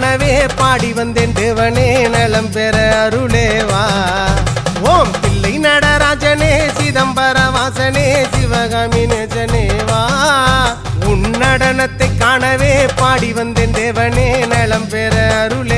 காணவே பாடி வந்தேன் தேவனே நலம் பெற அருளேவா. ஓம் பிள்ளை நடராஜனே சிதம்பர வாசனே சிவகாமி நேசனே உன் நடனத்தை காணவே பாடி வந்தேன் தேவனே நலம் பெற அருளே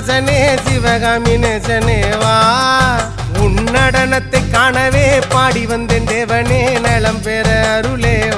வாசனே சிவகாமி நேசனேவா உன் நடனத்தை காணவே பாடி வந்தேன் தேவனே நலம் பெற அருளேவா.